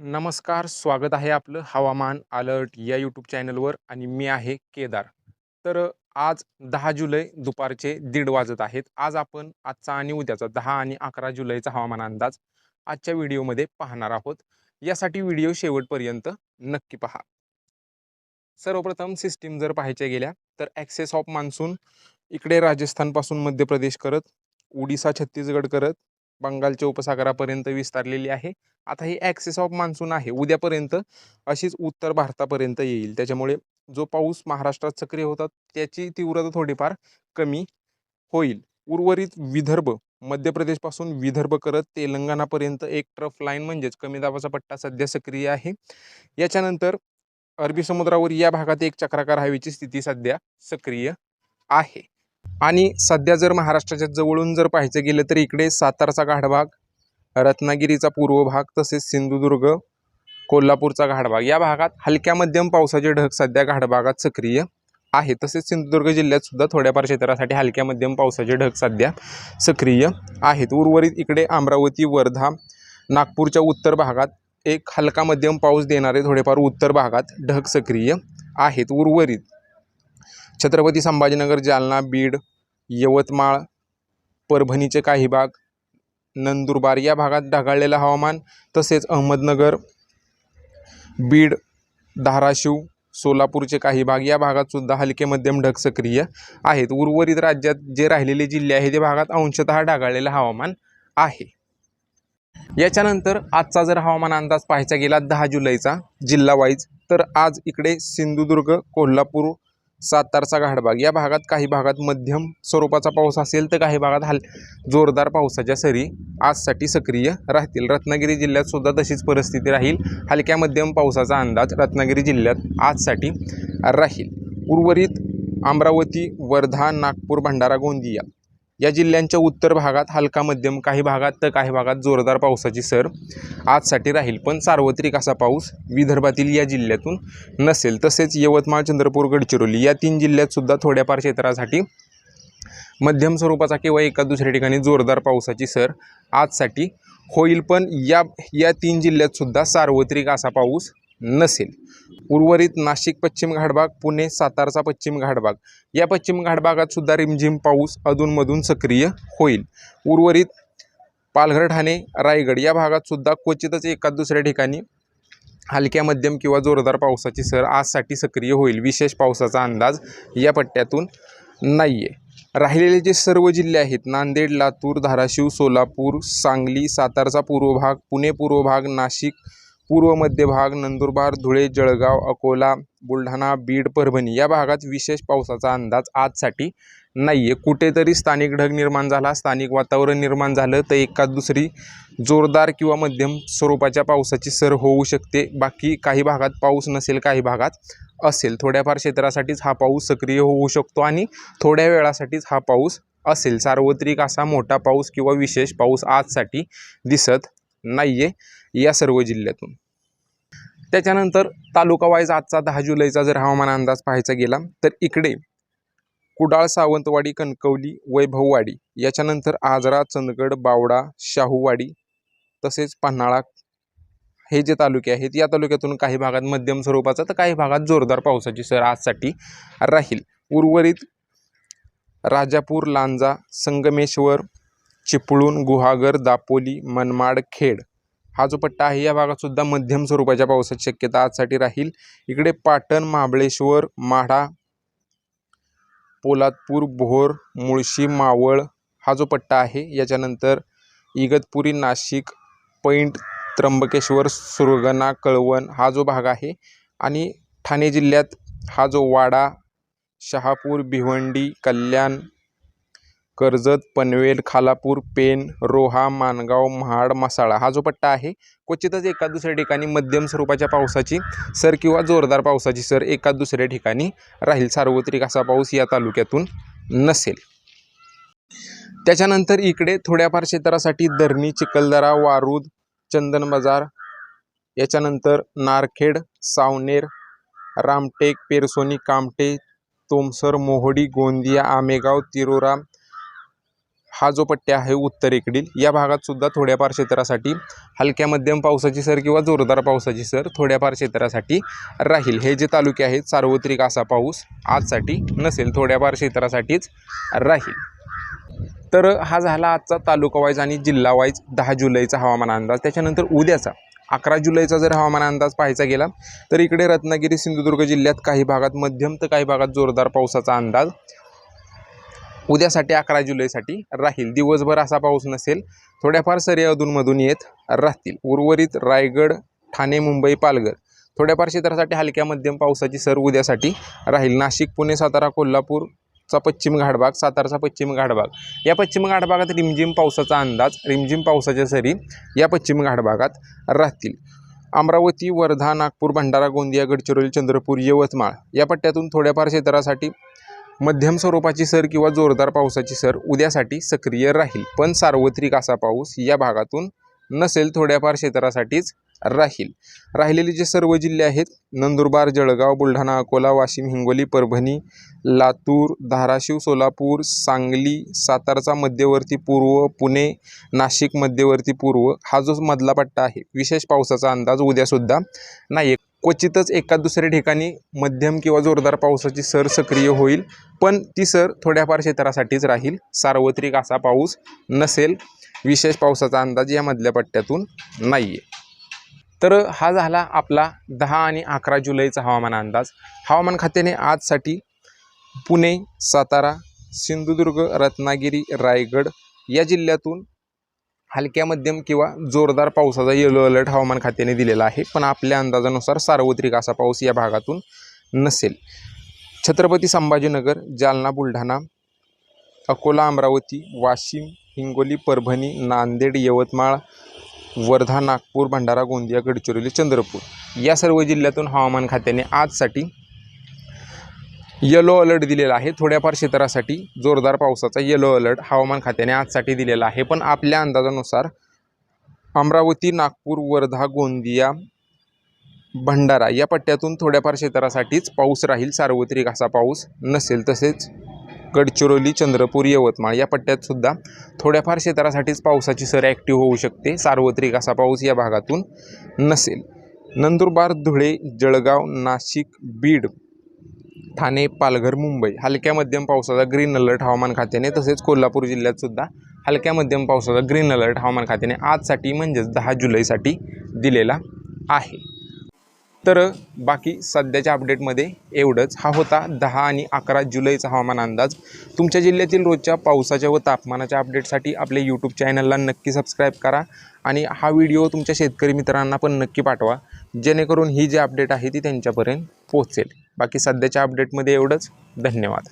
नमस्कार स्वागत आहे आपलं हवामान अलर्ट या यूट्यूब चॅनलवर आणि मी आहे केदार. तर आज दहा जुलै दुपारचे दीड वाजत आहेत. आज आपण आजचा आणि उद्याचा दहा आणि अकरा जुलैचा हवामान अंदाज आजच्या व्हिडिओमध्ये पाहणार आहोत. यासाठी व्हिडिओ शेवटपर्यंत नक्की पहा. सर्वप्रथम सिस्टीम जर पाहायच्या गेल्या तर ॲक्सेस ऑफ मान्सून इकडे राजस्थानपासून मध्य प्रदेश करत उडिसा छत्तीसगड करत बंगालच्या उपसागरापर्यंत विस्तारलेली आहे. आता ही ॲक्सेस ऑफ मान्सून आहे. उद्यापर्यंत अशीच उत्तर भारतापर्यंत येईल. त्याच्यामुळे जो पाऊस महाराष्ट्रात सक्रिय होता त्याची तीव्रता थोडीफार कमी होईल. उर्वरित विदर्भ मध्य प्रदेशपासून विदर्भ करत तेलंगणापर्यंत एक ट्रफ लाईन म्हणजेच कमी दाबाचा पट्टा सध्या सक्रिय आहे. याच्यानंतर अरबी समुद्रावर या भागात एक चक्राकार हवेची स्थिती सध्या सक्रिय आहे. आणि सध्या जर महाराष्ट्राच्या जवळून जर पाहायचं गेलं तर इकडे सातारचा गाढभाग रत्नागिरीचा पूर्व भाग तसेच सिंधुदुर्ग कोल्हापूरचा घाटभाग या भागात हलक्या मध्यम पावसाचे ढग सध्या घाटभागात सक्रिय आहे तसेच सिंधुदुर्ग जिल्ह्यात सुद्धा थोड्याफार क्षेत्रासाठी हलक्या मध्यम पावसाचे ढग सध्या सक्रिय आहेत. उर्वरित इकडे अमरावती वर्धा नागपूरच्या उत्तर भागात एक हलका मध्यम पाऊस देणारे थोडेफार उत्तर भागात ढग सक्रिय आहेत. उर्वरित छत्रपती संभाजीनगर जालना बीड यवतमाळ परभणीचे काही भाग नंदुरबार या भागात ढगाळलेलं हवामान तसेच अहमदनगर बीड धाराशिव सोलापूरचे काही भाग या भागात सुद्धा हलके मध्यम ढग सक्रिय आहेत. उर्वरित राज्यात जे राहिलेले जिल्हे आहेत त्या भागात अंशतः ढगाळलेलं हवामान आहे. याच्यानंतर आजचा जर हवामान अंदाज पाहायचा गेला दहा जुलैचा जिल्हा वाईज तर आज इकडे सिंधुदुर्ग कोल्हापूर सातारचा घाटभाग या भागात काही भागात मध्यम स्वरूपाचा पाऊस असेल तर काही भागात हल जोरदार पावसाच्या सरी आजसाठी सक्रिय राहतील. रत्नागिरी जिल्ह्यात सुद्धा तशीच परिस्थिती राहील. हलक्या मध्यम पावसाचा अंदाज रत्नागिरी जिल्ह्यात आजसाठी राहील. उर्वरित अमरावती वर्धा नागपूर भंडारा गोंदिया या जिल्ह्यांच्या उत्तर भागात हलका मध्यम काही भागात तर काही भागात जोरदार पावसाची सर आजसाठी राहील. पण सार्वत्रिक असा पाऊस विदर्भातील या जिल्ह्यातून नसेल. तसेच यवतमाळ चंद्रपूर गडचिरोली या तीन जिल्ह्यातसुद्धा थोड्याफार क्षेत्रासाठी मध्यम स्वरूपाचा किंवा एका दुसऱ्या ठिकाणी जोरदार पावसाची सर आजसाठी होईल. पण या या तीन जिल्ह्यातसुद्धा सार्वत्रिक असा पाऊस नसेल. उर्वरित नाशिक पश्चिम घाटभाग पुणे सातारचा पश्चिम घाटभाग. या पश्चिम घाटभागात सुद्धा रिमझिम पाऊस अधूनमधून सक्रिय होईल. उर्वरित पालघर ठाणे रायगड या भागात सुद्धा क्वचितच एका दुसऱ्या ठिकाणी हलक्या मध्यम किंवा जोरदार पावसाची सर आजसाठी सक्रिय होईल. विशेष पावसाचा अंदाज या पट्ट्यातून नाही आहे राहिलेले जे सर्व जिल्हे आहेत नांदेड लातूर धाराशिव सोलापूर सांगली सातारचा पूर्व भाग पुणे पूर्व भाग नाशिक पूर्व मध्य भाग नंदुरबार धुळे जळगाव अकोला बुलढाणा बीड परभणी या भागात विशेष पावसाचा अंदाज आजसाठी नाही आहे कुठेतरी स्थानिक ढग निर्माण झाला स्थानिक वातावरण निर्माण झालं तर एका दुसरी जोरदार किंवा मध्यम स्वरूपाच्या पावसाची सर होऊ शकते. बाकी काही भागात पाऊस नसेल काही भागात असेल. थोड्याफार क्षेत्रासाठीच हा पाऊस सक्रिय होऊ शकतो आणि थोड्या वेळासाठीच हा पाऊस असेल. सार्वत्रिक असा मोठा पाऊस किंवा विशेष पाऊस आजसाठी दिसत नाही आहे या सर्व जिल्ह्यातून. त्याच्यानंतर तालुका वाईज आजचा दहा जुलैचा जर हवामान अंदाज पाहायचा गेला तर इकडे कुडाळ सावंतवाडी कणकवली वैभववाडी याच्यानंतर आजरा चंदगड बावडा शाहूवाडी तसेच पन्हाळा हे जे तालुके आहेत या तालुक्यातून काही भागात मध्यम स्वरूपाचा तर काही भागात जोरदार पावसाची सर आजसाठी राहील. उर्वरित राजापूर लांजा संगमेश्वर चिपळूण गुहागर दापोली मनमाड खेड हा जो पट्टा आहे या भागात सुद्धा मध्यम स्वरूपाच्या पावसाची शक्यता आजसाठी राहील. इकडे पाटण महाबळेश्वर माढा पोलादपूर भोर मुळशी मावळ हा जो पट्टा आहे याच्यानंतर इगतपुरी नाशिक पैंट त्र्यंबकेश्वर सुरगणा कळवण हा जो भाग आहे आणि ठाणे जिल्ह्यात हा जो वाडा शहापूर भिवंडी कल्याण कर्जत पनवेल खालापूर पेन रोहा माणगाव महाड मसाळा हा जो पट्टा आहे क्वचितच एका दुसऱ्या ठिकाणी मध्यम स्वरूपाच्या पावसाची सर किंवा जोरदार पावसाची सर एका दुसऱ्या ठिकाणी राहील. सार्वत्रिक असा पाऊस या तालुक्यातून नसेल. त्याच्यानंतर इकडे थोड्याफार क्षेत्रासाठी धरणी चिखलदरा वारूद चंदन बाजार याच्यानंतर नारखेड सावनेर रामटेक पेरसोनी कामटे तोमसर मोहडी गोंदिया आमेगाव तिरोराम हा जो पट्ट्या आहे उत्तरेकडील या भागात सुद्धा थोड्याफार क्षेत्रासाठी हलक्या मध्यम पावसाची सर किंवा जोरदार पावसाची सर थोड्याफार क्षेत्रासाठी राहील. हे जे तालुके आहेत सार्वत्रिक असा पाऊस आजसाठी नसेल थोड्याफार क्षेत्रासाठीच राहील. तर हा झाला आजचा तालुका वाईज आणि जिल्हा वाईज दहा जुलैचा हवामान अंदाज. त्याच्यानंतर उद्याचा अकरा जुलैचा जर हवामान अंदाज पाहायचा गेला तर इकडे रत्नागिरी सिंधुदुर्ग जिल्ह्यात काही भागात मध्यम तर काही भागात जोरदार पावसाचा अंदाज उद्यासाठी अकरा जुलैसाठी राहील. दिवसभर असा पाऊस नसेल थोड्याफार सरी अधूनमधून येत राहतील. उर्वरित रायगड ठाणे मुंबई पालघर. थोड्याफार क्षेत्रासाठी हलक्या मध्यम पावसाची सर उद्यासाठी राहील. नाशिक पुणे सातारा कोल्हापूरचा पश्चिम घाटभाग सातारचा पश्चिम घाटभाग. या पश्चिम घाटभागात रिमझिम पावसाचा अंदाज रिमझिम पावसाच्या सरी या पश्चिम घाटभागात राहतील. अमरावती वर्धा नागपूर भंडारा गोंदिया गडचिरोली चंद्रपूर यवतमाळ या पट्ट्यातून थोड्याफार क्षेत्रासाठी मध्यम स्वरूपाची सर किंवा जोरदार पावसाची सर उद्यासाठी सक्रिय राहील पण सार्वत्रिक असा पाऊस या भागातून नसेल थोड्याफार क्षेत्रासाठीच राहील. राहिलेले जे सर्व जिल्हे आहेत नंदुरबार जळगाव बुलढाणा अकोला वाशिम हिंगोली परभणी लातूर धाराशिव सोलापूर सांगली सातारचा मध्यवर्ती पूर्व पुणे नाशिक मध्यवर्ती पूर्व हा जो मधला पट्टा आहे विशेष पावसाचा अंदाज उद्यासुद्धा नाही क्वचितच एका दुसऱ्या ठिकाणी मध्यम किंवा जोरदार पावसाची सर सक्रिय होईल पण ती सर थोड्याफार क्षेत्रासाठीच राहील. सार्वत्रिक असा पाऊस नसेल. विशेष पावसाचा अंदाज या मधल्या पट्ट्यातून नाही आहे तर हा झाला आपला दहा आणि अकरा जुलैचा हवामान अंदाज. हवामान खात्याने आजसाठी पुणे सातारा सिंधुदुर्ग रत्नागिरी रायगड या जिल्ह्यातून हलक्या मध्यम किंवा जोरदार पावसाचा येलो अलर्ट हवामान खात्याने दिलेला आहे. पण आपल्या अंदाजानुसार सार्वत्रिक असा पाऊस या भागातून नसेल. छत्रपती संभाजीनगर जालना बुलढाणा अकोला अमरावती वाशिम हिंगोली परभणी नांदेड यवतमाळ वर्धा नागपूर भंडारा गोंदिया गडचिरोली चंद्रपूर या सर्व जिल्ह्यातून हवामान खात्याने आजसाठी येलो अलर्ट दिलेला आहे. थोड्याफार क्षेत्रासाठी जोरदार पावसाचा येलो अलर्ट हवामान खात्याने आजसाठी दिलेला आहे. पण आपल्या अंदाजानुसार अमरावती नागपूर वर्धा गोंदिया भंडारा या पट्ट्यातून थोड्याफार क्षेत्रासाठीच पाऊस राहील. सार्वत्रिक असा पाऊस नसेल तसेच गडचिरोली चंद्रपूर यवतमाळ या पट्ट्यात सुद्धा थोड्याफार क्षेत्रासाठीच पावसाची सर ॲक्टिव्ह होऊ शकते. सार्वत्रिक असा पाऊस या भागातून नसेल. नंदुरबार धुळे जळगाव नाशिक बीड ठाणे पालघर मुंबई. हलक्या मध्यम पावसाचा ग्रीन अलर्ट हवामान खात्याने तसेच कोल्हापूर जिल्ह्यात सुद्धा हलक्या मध्यम पावसाचा ग्रीन अलर्ट हवामान खात्याने आजसाठी म्हणजेच दहा जुलैसाठी दिलेला आहे. तर बाकी सध्याच्या अपडेटमध्ये एवढंच. हा होता दहा आणि अकरा जुलैचा हवामान अंदाज. तुमच्या जिल्ह्यातील रोजच्या पावसाच्या व तापमानाच्या अपडेटसाठी आपल्या यूट्यूब चॅनलला नक्की सबस्क्राईब करा आणि हा व्हिडिओ तुमच्या शेतकरी मित्रांना पण नक्की पाठवा. जेणेकरून ही जी अपडेट आहे ती त्यांच्यापर्यंत पोहोचेल. बाकी सध्याच्या अपडेटमध्ये एवढंच. धन्यवाद.